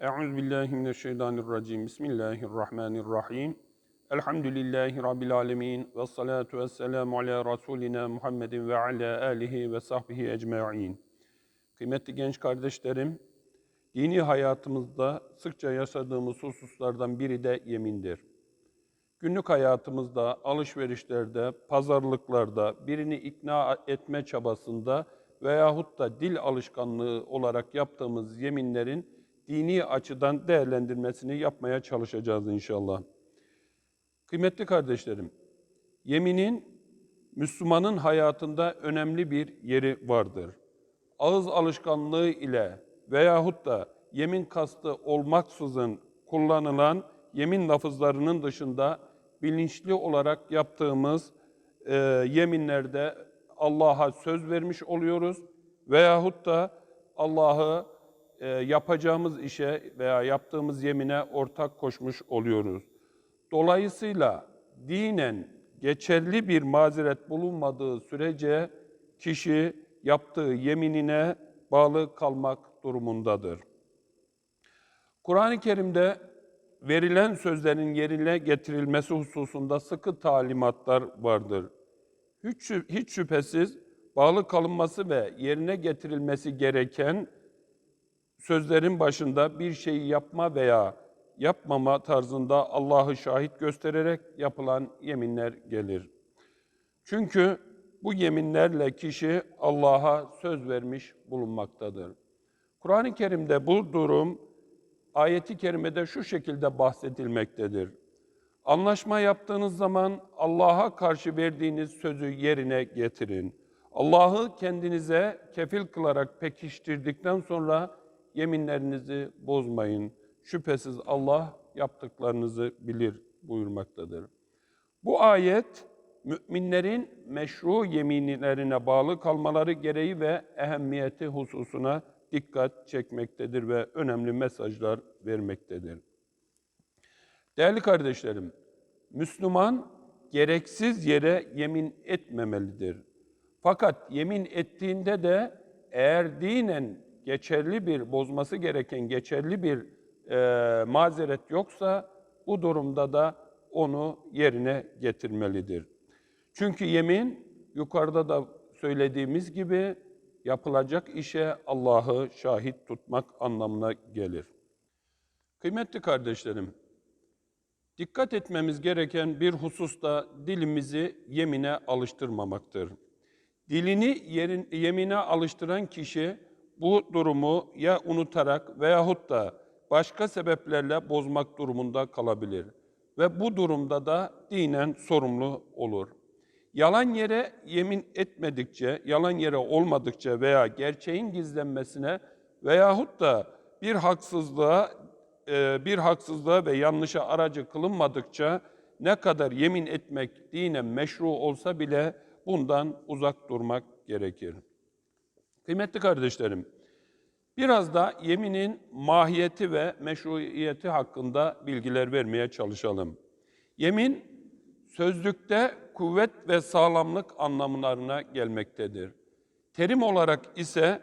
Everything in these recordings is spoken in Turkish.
Euzubillahimineşşeytanirracim. Bismillahirrahmanirrahim. Elhamdülillahi Rabbil alemin. Ve salatu ve selamu ala Resulina Muhammedin ve ala alihi ve sahbihi ecma'in. Kıymetli genç kardeşlerim, dini hayatımızda sıkça yaşadığımız hususlardan biri de yemindir. Günlük hayatımızda, alışverişlerde, pazarlıklarda, birini ikna etme çabasında veyahut da dil alışkanlığı olarak yaptığımız yeminlerin dini açıdan değerlendirmesini yapmaya çalışacağız inşallah. Kıymetli kardeşlerim, yeminin Müslümanın hayatında önemli bir yeri vardır. Ağız alışkanlığı ile veyahut da yemin kastı olmaksızın kullanılan yemin lafızlarının dışında bilinçli olarak yaptığımız e, yeminlerde Allah'a söz vermiş oluyoruz veyahut da Allah'ı e, yapacağımız işe veya yaptığımız yemine ortak koşmuş oluyoruz. Dolayısıyla dinen geçerli bir mazeret bulunmadığı sürece kişi yaptığı yeminine bağlı kalmak durumundadır. Kur'an-ı Kerim'de verilen sözlerin yerine getirilmesi hususunda sıkı talimatlar vardır. Hiç, hiç şüphesiz bağlı kalınması ve yerine getirilmesi gereken sözlerin başında bir şeyi yapma veya yapmama tarzında Allah'ı şahit göstererek yapılan yeminler gelir. Çünkü bu yeminlerle kişi Allah'a söz vermiş bulunmaktadır. Kur'an-ı Kerim'de bu durum ayeti kerimede şu şekilde bahsedilmektedir. Anlaşma yaptığınız zaman Allah'a karşı verdiğiniz sözü yerine getirin. Allah'ı kendinize kefil kılarak pekiştirdikten sonra yeminlerinizi bozmayın. Şüphesiz Allah yaptıklarınızı bilir buyurmaktadır. Bu ayet müminlerin meşru yeminlerine bağlı kalmaları gereği ve ehemmiyeti hususuna dikkat çekmektedir ve önemli mesajlar vermektedir. Değerli kardeşlerim, Müslüman gereksiz yere yemin etmemelidir. Fakat yemin ettiğinde de eğer dinen geçerli bir, bozması gereken geçerli bir e, mazeret yoksa bu durumda da onu yerine getirmelidir. Çünkü yemin yukarıda da söylediğimiz gibi yapılacak işe Allah'ı şahit tutmak anlamına gelir. Kıymetli kardeşlerim, dikkat etmemiz gereken bir husus da dilimizi yemine alıştırmamaktır. Dilini yerin, yemine alıştıran kişi bu durumu ya unutarak veyahut da başka sebeplerle bozmak durumunda kalabilir. Ve bu durumda da dinen sorumlu olur. Yalan yere yemin etmedikçe, yalan yere olmadıkça veya gerçeğin gizlenmesine veyahut da bir haksızlığa, e, bir haksızlığa ve yanlışa aracı kılınmadıkça ne kadar yemin etmek dinen meşru olsa bile bundan uzak durmak gerekir. Kıymetli kardeşlerim, biraz da yeminin mahiyeti ve meşruiyeti hakkında bilgiler vermeye çalışalım. Yemin, sözlükte kuvvet ve sağlamlık anlamlarına gelmektedir. Terim olarak ise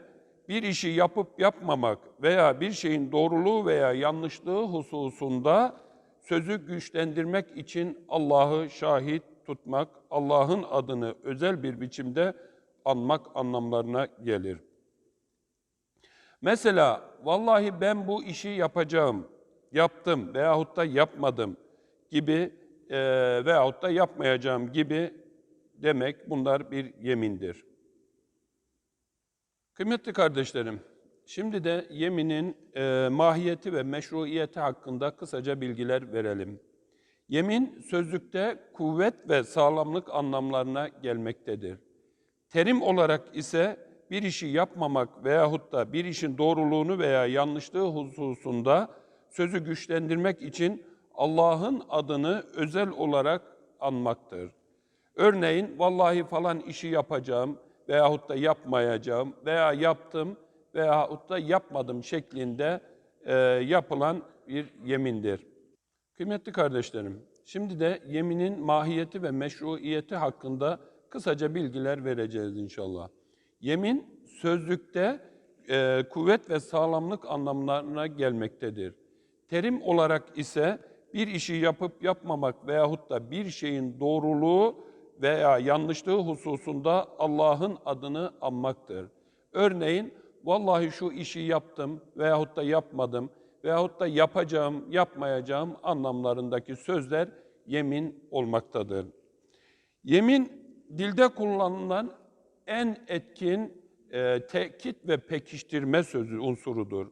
bir işi yapıp yapmamak veya bir şeyin doğruluğu veya yanlışlığı hususunda sözü güçlendirmek için Allah'ı şahit tutmak, Allah'ın adını özel bir biçimde anmak anlamlarına gelir. Mesela vallahi ben bu işi yapacağım, yaptım veyahut da yapmadım gibi e, veyahut da yapmayacağım gibi demek bunlar bir yemindir. Kıymetli kardeşlerim, şimdi de yeminin e, mahiyeti ve meşruiyeti hakkında kısaca bilgiler verelim. Yemin sözlükte kuvvet ve sağlamlık anlamlarına gelmektedir. Terim olarak ise bir işi yapmamak veyahut da bir işin doğruluğunu veya yanlışlığı hususunda sözü güçlendirmek için Allah'ın adını özel olarak anmaktır. Örneğin vallahi falan işi yapacağım veyahut da yapmayacağım veya yaptım veyahut da yapmadım şeklinde e, yapılan bir yemindir. Kıymetli kardeşlerim, şimdi de yeminin mahiyeti ve meşruiyeti hakkında kısaca bilgiler vereceğiz inşallah. Yemin sözlükte e, kuvvet ve sağlamlık anlamlarına gelmektedir. Terim olarak ise bir işi yapıp yapmamak veyahut da bir şeyin doğruluğu veya yanlışlığı hususunda Allah'ın adını anmaktır. Örneğin, vallahi şu işi yaptım veyahut da yapmadım veyahut da yapacağım, yapmayacağım anlamlarındaki sözler yemin olmaktadır. Yemin dilde kullanılan en etkin e, tekit ve pekiştirme sözü unsurudur.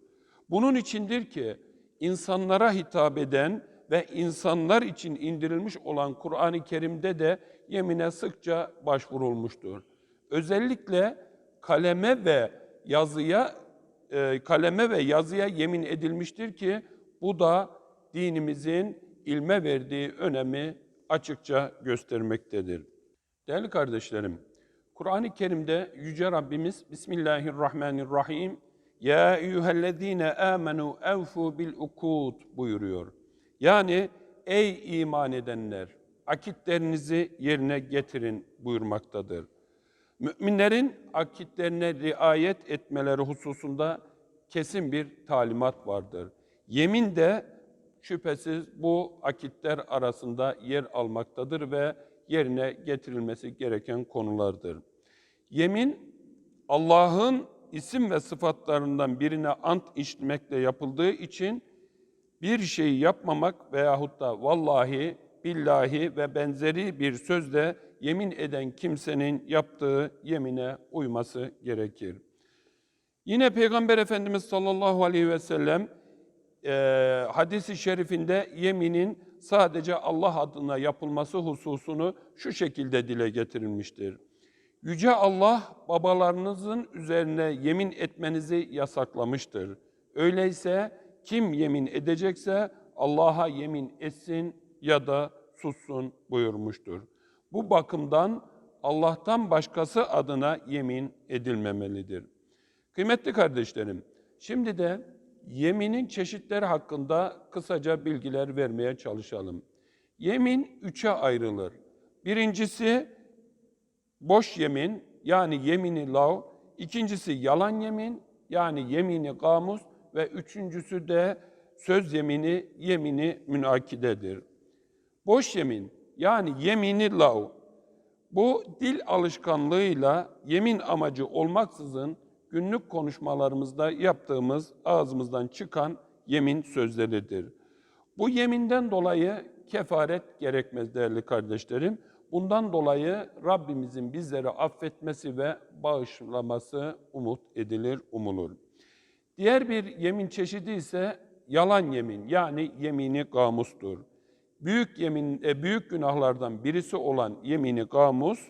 Bunun içindir ki insanlara hitap eden ve insanlar için indirilmiş olan Kur'an-ı Kerim'de de yemine sıkça başvurulmuştur. Özellikle kaleme ve yazıya e, kaleme ve yazıya yemin edilmiştir ki bu da dinimizin ilme verdiği önemi açıkça göstermektedir. Değerli kardeşlerim, Kur'an-ı Kerim'de Yüce Rabbimiz Bismillahirrahmanirrahim Ya eyyühellezine amenu evfu bil ukud buyuruyor. Yani ey iman edenler akitlerinizi yerine getirin buyurmaktadır. Müminlerin akitlerine riayet etmeleri hususunda kesin bir talimat vardır. Yemin de şüphesiz bu akitler arasında yer almaktadır ve yerine getirilmesi gereken konulardır. Yemin Allah'ın isim ve sıfatlarından birine ant içmekle yapıldığı için bir şeyi yapmamak veyahut da vallahi, billahi ve benzeri bir sözle yemin eden kimsenin yaptığı yemine uyması gerekir. Yine Peygamber Efendimiz sallallahu aleyhi ve sellem e, hadisi şerifinde yeminin sadece Allah adına yapılması hususunu şu şekilde dile getirilmiştir. Yüce Allah babalarınızın üzerine yemin etmenizi yasaklamıştır. Öyleyse kim yemin edecekse Allah'a yemin etsin ya da sussun buyurmuştur. Bu bakımdan Allah'tan başkası adına yemin edilmemelidir. Kıymetli kardeşlerim, şimdi de yeminin çeşitleri hakkında kısaca bilgiler vermeye çalışalım. Yemin üçe ayrılır. Birincisi boş yemin yani yemini lav, ikincisi yalan yemin yani yemini gamus ve üçüncüsü de söz yemini yemini münakidedir. Boş yemin yani yemini lav bu dil alışkanlığıyla yemin amacı olmaksızın günlük konuşmalarımızda yaptığımız ağzımızdan çıkan yemin sözleridir. Bu yeminden dolayı kefaret gerekmez değerli kardeşlerim. Bundan dolayı Rabbimizin bizleri affetmesi ve bağışlaması umut edilir, umulur. Diğer bir yemin çeşidi ise yalan yemin yani yemini gamustur. Büyük yemin e, büyük günahlardan birisi olan yemini gamus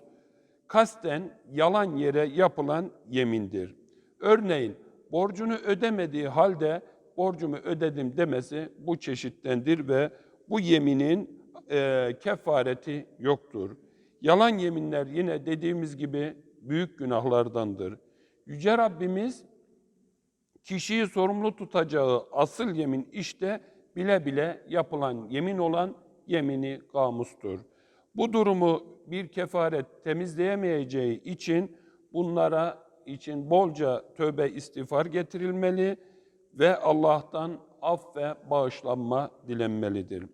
kasten yalan yere yapılan yemindir. Örneğin borcunu ödemediği halde borcumu ödedim demesi bu çeşittendir ve bu yeminin e, kefareti yoktur. Yalan yeminler yine dediğimiz gibi büyük günahlardandır. Yüce Rabbimiz kişiyi sorumlu tutacağı asıl yemin işte bile bile yapılan yemin olan yemini gamustur. Bu durumu bir kefaret temizleyemeyeceği için bunlara için bolca tövbe istiğfar getirilmeli ve Allah'tan af ve bağışlanma dilenmelidir.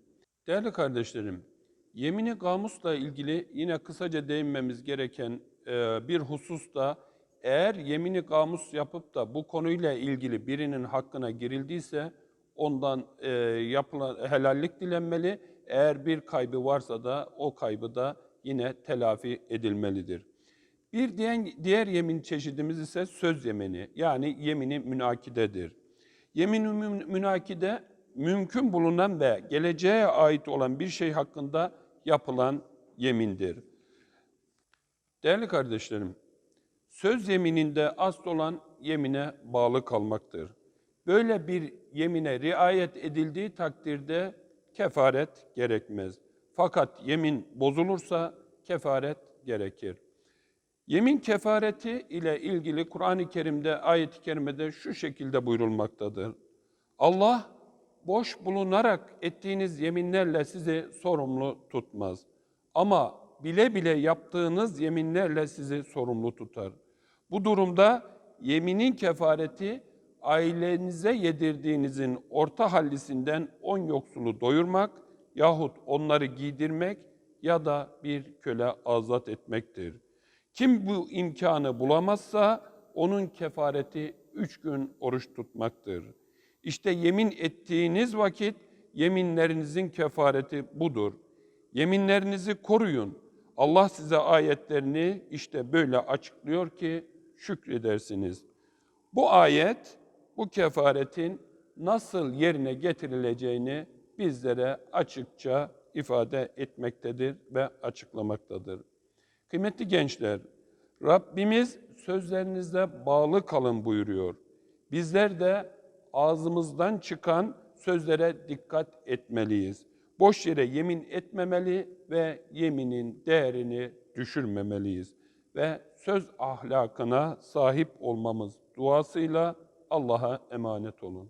Değerli kardeşlerim, yemini gamusla ilgili yine kısaca değinmemiz gereken e, bir husus da eğer yemini gamus yapıp da bu konuyla ilgili birinin hakkına girildiyse ondan e, yapılan helallik dilenmeli. Eğer bir kaybı varsa da o kaybı da yine telafi edilmelidir. Bir diğer, diğer yemin çeşidimiz ise söz yemini yani yemini münakidedir. Yemin münakide mümkün bulunan ve geleceğe ait olan bir şey hakkında yapılan yemindir. Değerli kardeşlerim, söz yemininde asıl olan yemine bağlı kalmaktır. Böyle bir yemine riayet edildiği takdirde kefaret gerekmez. Fakat yemin bozulursa kefaret gerekir. Yemin kefareti ile ilgili Kur'an-ı Kerim'de, ayet-i kerimede şu şekilde buyurulmaktadır. Allah boş bulunarak ettiğiniz yeminlerle sizi sorumlu tutmaz. Ama bile bile yaptığınız yeminlerle sizi sorumlu tutar. Bu durumda yeminin kefareti ailenize yedirdiğinizin orta hallisinden on yoksulu doyurmak yahut onları giydirmek ya da bir köle azat etmektir. Kim bu imkanı bulamazsa onun kefareti üç gün oruç tutmaktır. İşte yemin ettiğiniz vakit yeminlerinizin kefareti budur. Yeminlerinizi koruyun. Allah size ayetlerini işte böyle açıklıyor ki şükredersiniz. Bu ayet bu kefaretin nasıl yerine getirileceğini bizlere açıkça ifade etmektedir ve açıklamaktadır. Kıymetli gençler, Rabbimiz sözlerinizde bağlı kalın buyuruyor. Bizler de ağzımızdan çıkan sözlere dikkat etmeliyiz. Boş yere yemin etmemeli ve yeminin değerini düşürmemeliyiz. Ve söz ahlakına sahip olmamız duasıyla Allah'a emanet olun.